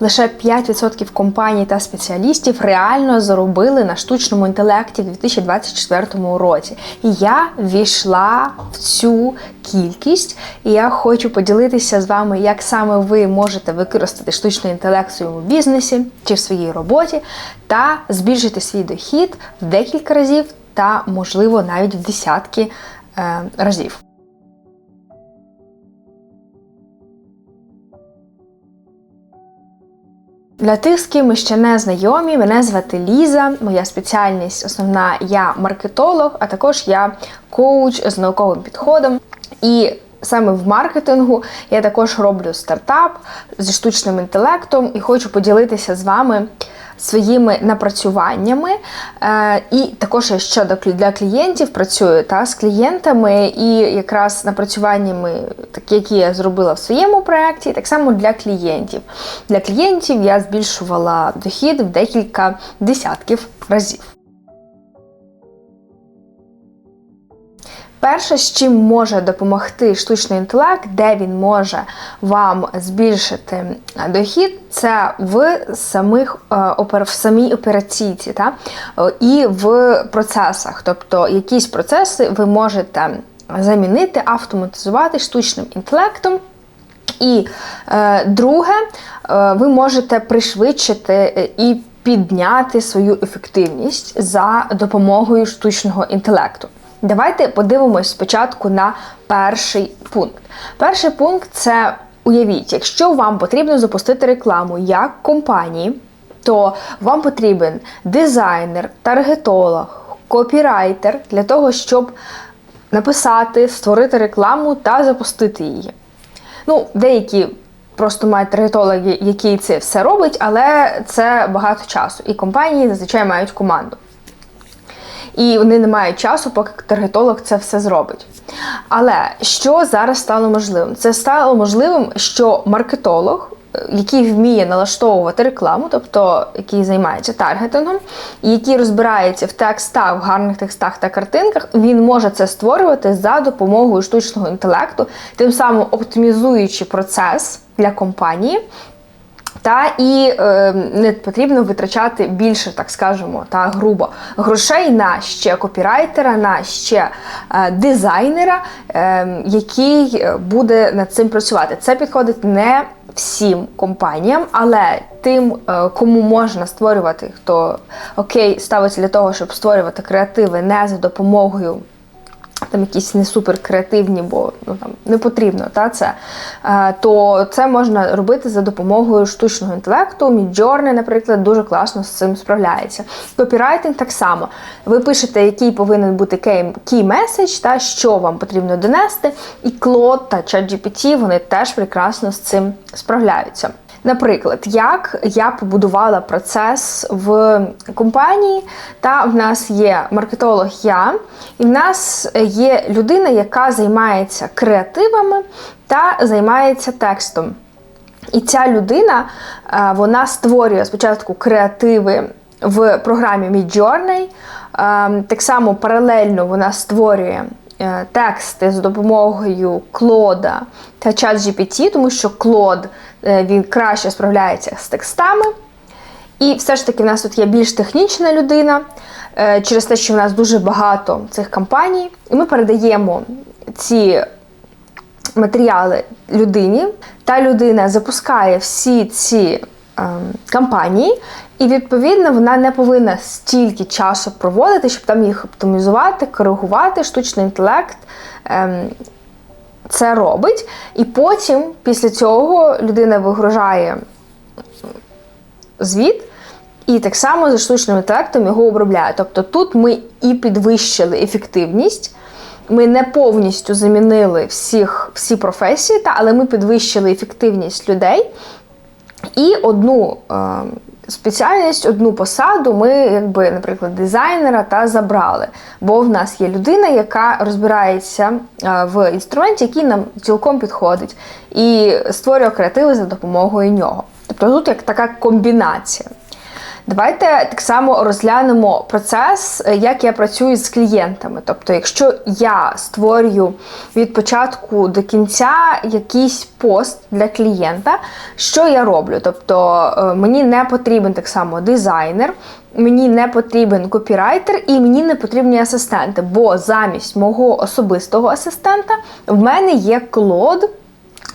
Лише 5% компаній та спеціалістів реально заробили на штучному інтелекті в 2024 році. І я ввійшла в цю кількість, і я хочу поділитися з вами, як саме ви можете використати штучний інтелект в своєму бізнесі чи в своїй роботі, та збільшити свій дохід в декілька разів, та можливо навіть в десятки е, разів. Для тих, з ким ми ще не знайомі, мене звати Ліза. Моя спеціальність основна я маркетолог, а також я коуч з науковим підходом. І саме в маркетингу я також роблю стартап зі штучним інтелектом і хочу поділитися з вами своїми напрацюваннями. Е, і також я ще для клієнтів працюю та з клієнтами, і якраз напрацюваннями, такі, які я зробила в своєму проєкті, так само для клієнтів. Для клієнтів я збільшувала дохід в декілька десятків разів. Перше, з чим може допомогти штучний інтелект, де він може вам збільшити дохід, це в самих е, в самій операційці та? і в процесах. Тобто якісь процеси ви можете замінити, автоматизувати штучним інтелектом. І е, друге, е, ви можете пришвидшити і підняти свою ефективність за допомогою штучного інтелекту. Давайте подивимось спочатку на перший пункт. Перший пункт це уявіть, якщо вам потрібно запустити рекламу як компанії, то вам потрібен дизайнер, таргетолог, копірайтер для того, щоб написати, створити рекламу та запустити її. Ну, деякі. Просто мають таргетологи, які це все робить, але це багато часу. І компанії зазвичай мають команду і вони не мають часу, поки таргетолог це все зробить. Але що зараз стало можливим? Це стало можливим, що маркетолог. Який вміє налаштовувати рекламу, тобто який займається таргетингом, і який розбирається в текстах, в гарних текстах та картинках, він може це створювати за допомогою штучного інтелекту, тим самим оптимізуючи процес для компанії та і е, не потрібно витрачати більше, так скажемо, та грубо грошей на ще копірайтера, на ще е, дизайнера, е, який буде над цим працювати. Це підходить не всім компаніям, але тим, е, кому можна створювати, хто окей ставиться для того, щоб створювати креативи не за допомогою там якісь не супер креативні, бо ну там не потрібно та це, то це можна робити за допомогою штучного інтелекту. Midjourney, наприклад, дуже класно з цим справляється. Копірайтинг так само. Ви пишете, який повинен бути key message, та що вам потрібно донести, і Claude та ChatGPT, вони теж прекрасно з цим справляються. Наприклад, як я побудувала процес в компанії, та в нас є маркетолог я, і в нас є людина, яка займається креативами та займається текстом. І ця людина е, вона створює спочатку креативи в програмі Midjourney, е, так само паралельно вона створює Е, тексти з допомогою Клода та ChatGPT, тому що Клод він краще справляється з текстами. І все ж таки, в нас тут є більш технічна людина, е, через те, що в нас дуже багато цих компаній, і ми передаємо ці матеріали людині. Та людина запускає всі ці ем, кампанії, і, відповідно, вона не повинна стільки часу проводити, щоб там їх оптимізувати, коригувати. Штучний інтелект ем, це робить. І потім, після цього, людина вигружає звіт. І так само за штучним інтелектом його обробляє. Тобто тут ми і підвищили ефективність, ми не повністю замінили всіх, всі професії, та, але ми підвищили ефективність людей. І одну е, спеціальність, одну посаду ми, якби, наприклад, дизайнера та забрали. Бо в нас є людина, яка розбирається е, в інструменті, який нам цілком підходить, і створює креативи за допомогою нього. Тобто тут як така комбінація. Давайте так само розглянемо процес, е, як я працюю з клієнтами. Тобто, якщо я створюю від початку до кінця якийсь пост для клієнта, що я роблю? Тобто е, мені не потрібен так само дизайнер, мені не потрібен копірайтер і мені не потрібні асистенти, бо замість мого особистого асистента в мене є клод.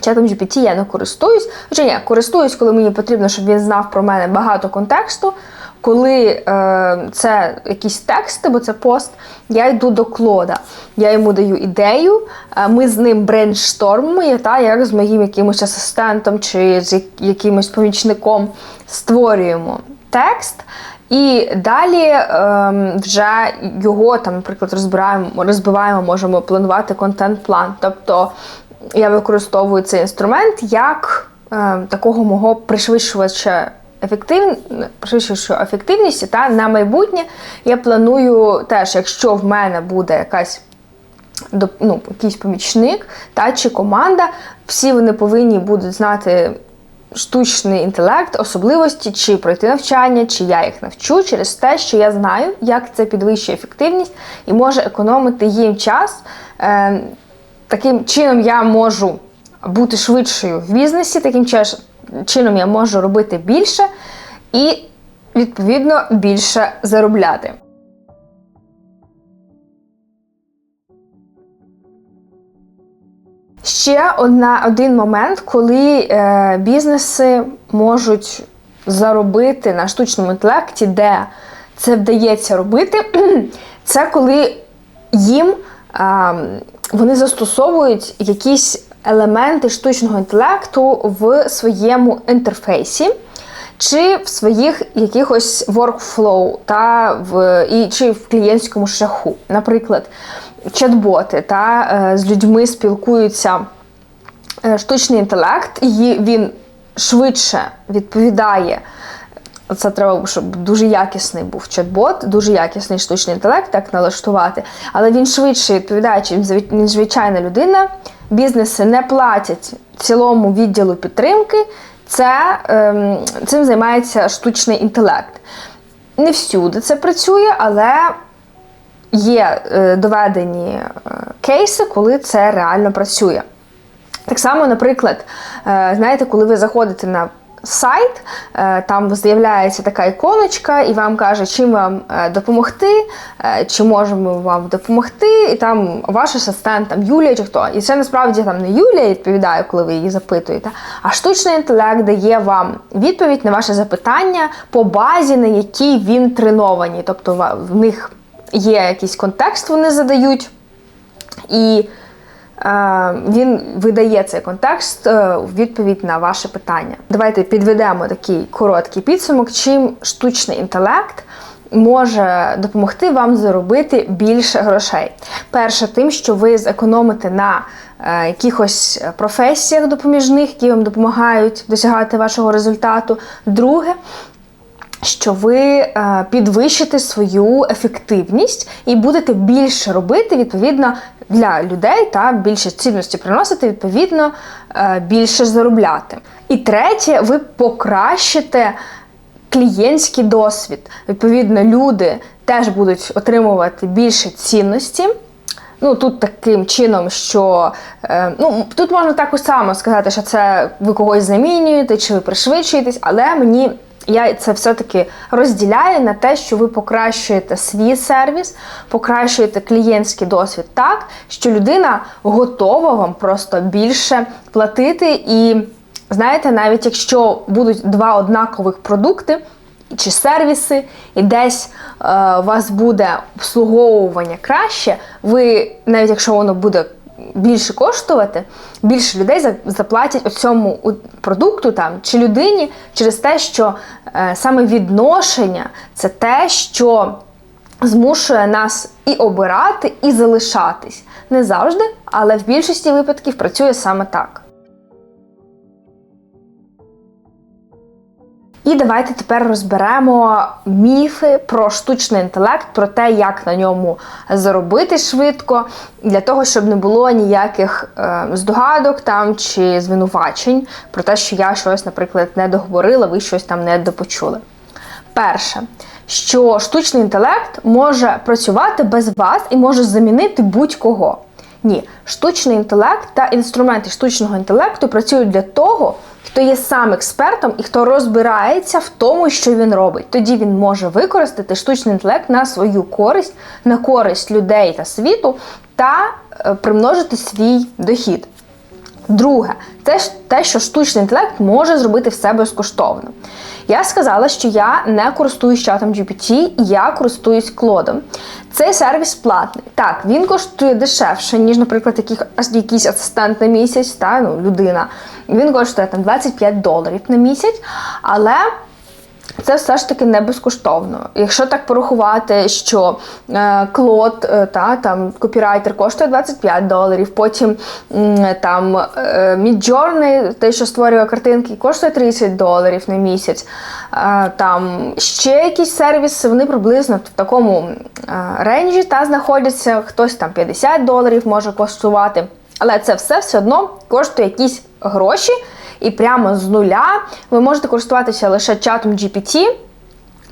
Чатом GPT я не користуюсь. Хоча ні, користуюсь, коли мені потрібно, щоб він знав про мене багато контексту. Коли е, це якісь тексти, бо це пост, я йду до клода. Я йому даю ідею, е, ми з ним брейнштормуємо, та, як з моїм якимось асистентом чи з якимось помічником створюємо текст. І далі ем, вже його там, наприклад, розбираємо, розбиваємо, можемо планувати контент-план. Тобто я використовую цей інструмент як е, такого мого пришвидшувача ефектив... пришвидшуючу ефективність. Та на майбутнє я планую теж, якщо в мене буде якась ну, якийсь помічник та чи команда, всі вони повинні будуть знати. Штучний інтелект, особливості, чи пройти навчання, чи я їх навчу через те, що я знаю, як це підвищує ефективність і може економити їм час. Е, Таким чином я можу бути швидшою в бізнесі, таким чином я можу робити більше і, відповідно, більше заробляти. Ще одна, один момент, коли е, бізнеси можуть заробити на штучному інтелекті, де це вдається робити, це коли їм е, вони застосовують якісь елементи штучного інтелекту в своєму інтерфейсі. Чи в своїх якихось workflow, та в і чи в клієнтському шляху. Наприклад, чат-боти та е, з людьми спілкуються е, штучний інтелект, і він швидше відповідає. Це треба, щоб дуже якісний був чат-бот, дуже якісний штучний інтелект, так налаштувати. Але він швидше відповідає, ніж звичайна людина. Бізнеси не платять цілому відділу підтримки. Це, ем, Цим займається штучний інтелект. Не всюди це працює, але є е, доведені е, кейси, коли це реально працює. Так само, наприклад, е, знаєте, коли ви заходите на сайт, е, там з'являється така іконочка, і вам каже, чим вам е, допомогти, е, чи можемо вам допомогти, і там ваш асистент, там Юлія чи хто. І це насправді там не Юлія відповідає, коли ви її запитуєте, а штучний інтелект дає вам відповідь на ваше запитання по базі, на якій він тренований. Тобто в них є якийсь контекст, вони задають. І він видає цей контекст е, у відповідь на ваше питання. Давайте підведемо такий короткий підсумок, чим штучний інтелект. Може допомогти вам заробити більше грошей. Перше, тим, що ви зекономите на е, якихось професіях допоміжних, які вам допомагають досягати вашого результату. Друге, що ви е, підвищите свою ефективність і будете більше робити відповідно для людей та більше цінності приносити, відповідно, е, більше заробляти. І третє, ви покращите клієнтський досвід. Відповідно, люди теж будуть отримувати більше цінності. Ну, тут таким чином, що е, ну, тут можна так само сказати, що це ви когось замінюєте, чи ви пришвидшуєтесь, але мені я це все-таки розділяю на те, що ви покращуєте свій сервіс, покращуєте клієнтський досвід так, що людина готова вам просто більше платити. І знаєте, навіть якщо будуть два однакових продукти. Чи сервіси, і десь е, у вас буде обслуговування краще, ви, навіть якщо воно буде більше коштувати, більше людей заплатять цьому продукту там чи людині через те, що е, саме відношення це те, що змушує нас і обирати, і залишатись. Не завжди, але в більшості випадків працює саме так. І давайте тепер розберемо міфи про штучний інтелект, про те, як на ньому заробити швидко, для того, щоб не було ніяких е, здогадок там чи звинувачень про те, що я щось, наприклад, не договорила, ви щось там не допочули. Перше, що штучний інтелект може працювати без вас і може замінити будь-кого. Ні, штучний інтелект та інструменти штучного інтелекту працюють для того, хто є сам експертом і хто розбирається в тому, що він робить. Тоді він може використати штучний інтелект на свою користь, на користь людей та світу та е, примножити свій дохід. Друге, це те, що штучний інтелект може зробити все безкоштовно. Я сказала, що я не користуюсь чатом GPT, я користуюсь клодом. Цей сервіс платний. Так, він коштує дешевше, ніж, наприклад, якийсь асистент на місяць, та, ну, людина. Він коштує там 25 доларів на місяць, але це все ж таки не безкоштовно. Якщо так порахувати, що е, клод е, та там копірайтер коштує 25 доларів, потім там е, Midjourney, те, що створює картинки, коштує 30 доларів на місяць. Е, там ще якісь сервіси, вони приблизно в такому е, ренджі та знаходяться. Хтось там 50 доларів може коштувати. Але це все все одно коштує якісь гроші, і прямо з нуля ви можете користуватися лише чатом GPT.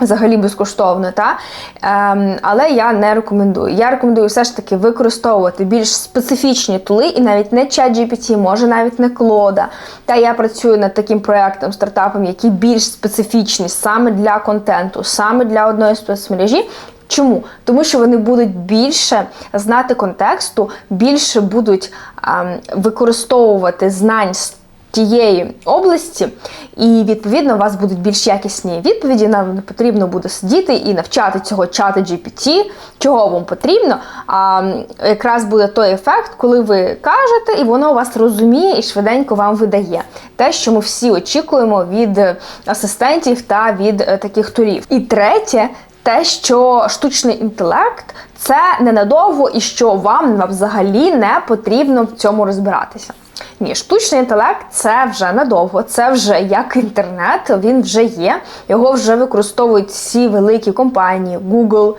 Взагалі безкоштовно, та? Ем, але я не рекомендую. Я рекомендую все ж таки використовувати більш специфічні тули, і навіть не чат GPT, може навіть не клода. Та я працюю над таким проектом, стартапом, який більш специфічний саме для контенту, саме для одної спецмережі. Чому? Тому що вони будуть більше знати контексту, більше будуть ем, використовувати знань з тієї області, і відповідно у вас будуть більш якісні відповіді. Нам не потрібно буде сидіти і навчати цього чата GPT, чого вам потрібно. А якраз буде той ефект, коли ви кажете, і воно вас розуміє і швиденько вам видає те, що ми всі очікуємо від асистентів та від е, таких турів. І третє. Те, що штучний інтелект це ненадовго і що вам взагалі не потрібно в цьому розбиратися. Ні, штучний інтелект це вже надовго, це вже як інтернет, він вже є. Його вже використовують всі великі компанії, Google.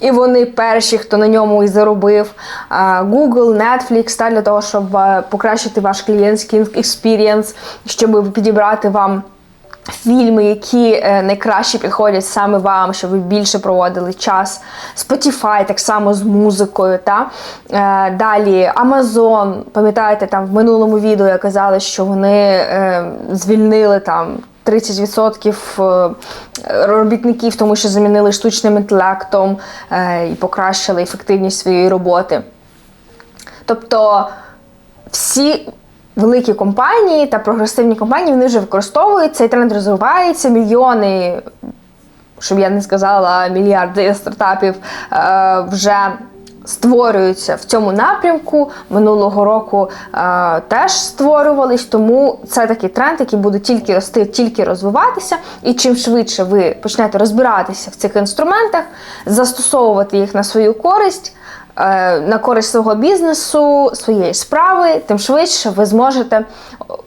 І вони перші, хто на ньому і заробив. Google, Netflix, та для того, щоб е, покращити ваш клієнтський експірієнс, щоб підібрати вам фільми, які е, найкраще підходять саме вам, щоб ви більше проводили час. Spotify так само з музикою. Та? Е, Далі Amazon, пам'ятаєте, там в минулому відео я казала, що вони е, звільнили там. 30% е, робітників, тому що замінили штучним інтелектом і покращили ефективність своєї роботи. Тобто всі великі компанії та прогресивні компанії вони вже використовують цей тренд розвивається. Мільйони, щоб я не сказала, мільярди стартапів е, вже. Створюються в цьому напрямку минулого року е, теж створювались, тому це такий тренд, який буде тільки рости, тільки розвиватися. І чим швидше ви почнете розбиратися в цих інструментах, застосовувати їх на свою користь, на користь свого бізнесу, своєї справи, тим швидше ви зможете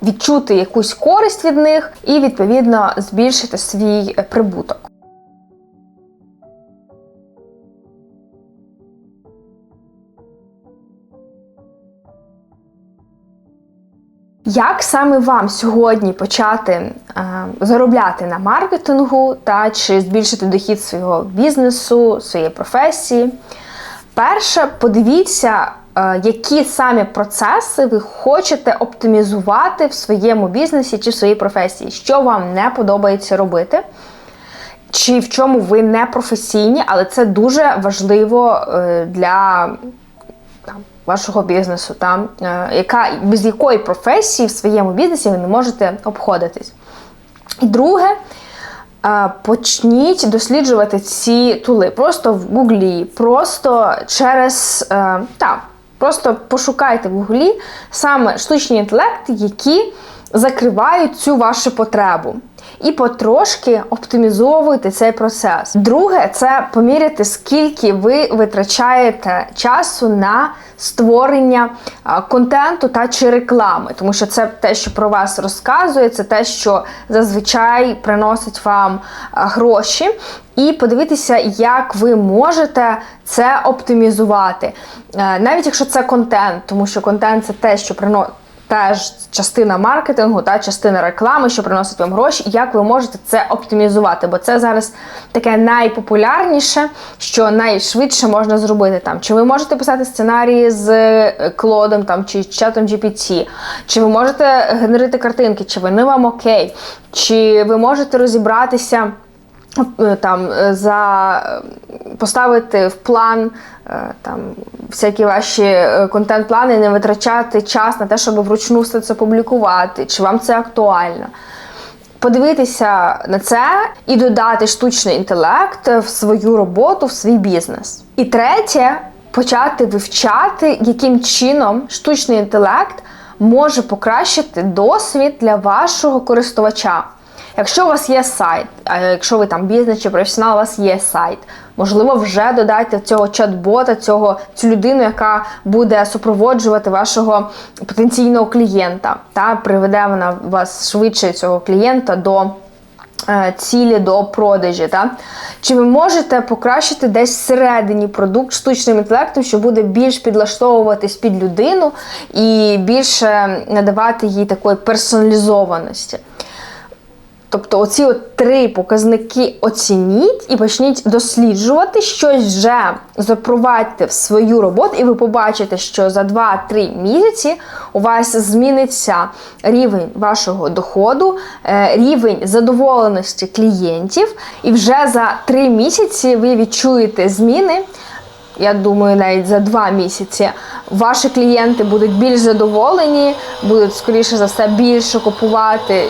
відчути якусь користь від них і відповідно збільшити свій е, прибуток. Як саме вам сьогодні почати е, заробляти на маркетингу та чи збільшити дохід свого бізнесу, своєї професії? Перше, подивіться, е, які самі процеси ви хочете оптимізувати в своєму бізнесі чи в своїй професії, що вам не подобається робити. Чи в чому ви не професійні, але це дуже важливо е, для там, вашого бізнесу, там, е, яка, без якої професії в своєму бізнесі ви не можете обходитись. І друге, почніть досліджувати ці тули просто в Гуглі, просто через е, та, просто пошукайте в Гуглі саме штучні інтелекти, які закривають цю вашу потребу. І потрошки оптимізовуйте цей процес. Друге, це поміряти, скільки ви витрачаєте часу на створення контенту та чи реклами, тому що це те, що про вас розказує, це те, що зазвичай приносить вам гроші. І подивитися, як ви можете це оптимізувати. Е, Навіть якщо це контент, тому що контент це те, що теж частина маркетингу та частина реклами, що приносить вам гроші, як ви можете це оптимізувати. Бо це зараз таке найпопулярніше, що найшвидше можна зробити там. Чи ви можете писати сценарії з е, клодом там чи чатом GPT, чи ви можете генерити картинки, чи вони вам окей, чи ви можете розібратися. Е, Там е, за е, поставити в план там всякі ваші контент-плани, не витрачати час на те, щоб вручну все це публікувати, чи вам це актуально. Подивитися на це і додати штучний інтелект в свою роботу, в свій бізнес. І третє почати вивчати, яким чином штучний інтелект може покращити досвід для вашого користувача. Якщо у вас є сайт, а якщо ви там бізнес чи професіонал, у вас є сайт, можливо, вже додайте цього чат-бота, цього цю людину, яка буде супроводжувати вашого потенційного клієнта, та приведе вона вас швидше цього клієнта до е, цілі до продажі. Та? Чи ви можете покращити десь всередині продукт штучним інтелектом, що буде більш підлаштовуватись під людину і більше надавати їй такої персоналізованості? Тобто оці от три показники оцініть і почніть досліджувати щось вже запровадьте в свою роботу, і ви побачите, що за 2-3 місяці у вас зміниться рівень вашого доходу, е, рівень задоволеності клієнтів, і вже за 3 місяці ви відчуєте зміни. Я думаю, навіть за два місяці ваші клієнти будуть більш задоволені, будуть скоріше за все більше купувати,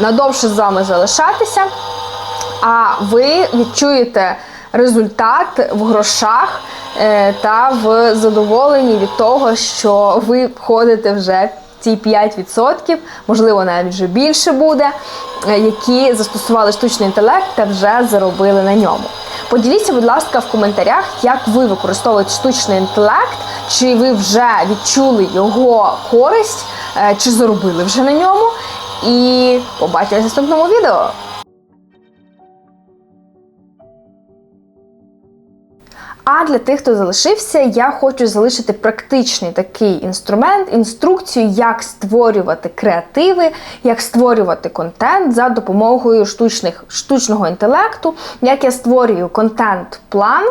надовше з вами залишатися. А ви відчуєте результат в грошах е, та в задоволенні від того, що ви входите вже ці 5%, можливо, навіть вже більше буде, е, які застосували штучний інтелект та вже заробили на ньому. Поділіться, будь ласка, в коментарях, як ви використовуєте штучний інтелект, чи ви вже відчули його користь, е, чи заробили вже на ньому. І побачимося в наступному відео. А для тих, хто залишився, я хочу залишити практичний такий інструмент, інструкцію, як створювати креативи, як створювати контент за допомогою штучних, штучного інтелекту, як я створюю контент-план.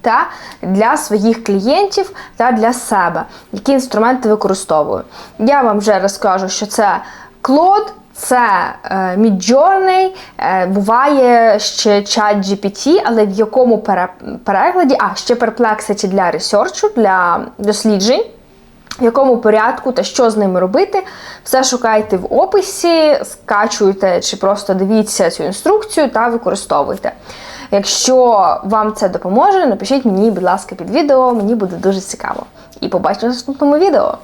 Та для своїх клієнтів та для себе, які інструменти використовую. Я вам вже розкажу, що це Claude, це е, Midjourney, е, буває ще чат GPT, але в якому пере, перекладі, а ще Perplexity для ресерчу, для досліджень. В якому порядку та що з ними робити, все шукайте в описі, скачуйте чи просто дивіться цю інструкцію та використовуйте. Якщо вам це допоможе, напишіть мені, будь ласка, під відео, мені буде дуже цікаво. І побачимо в наступному відео.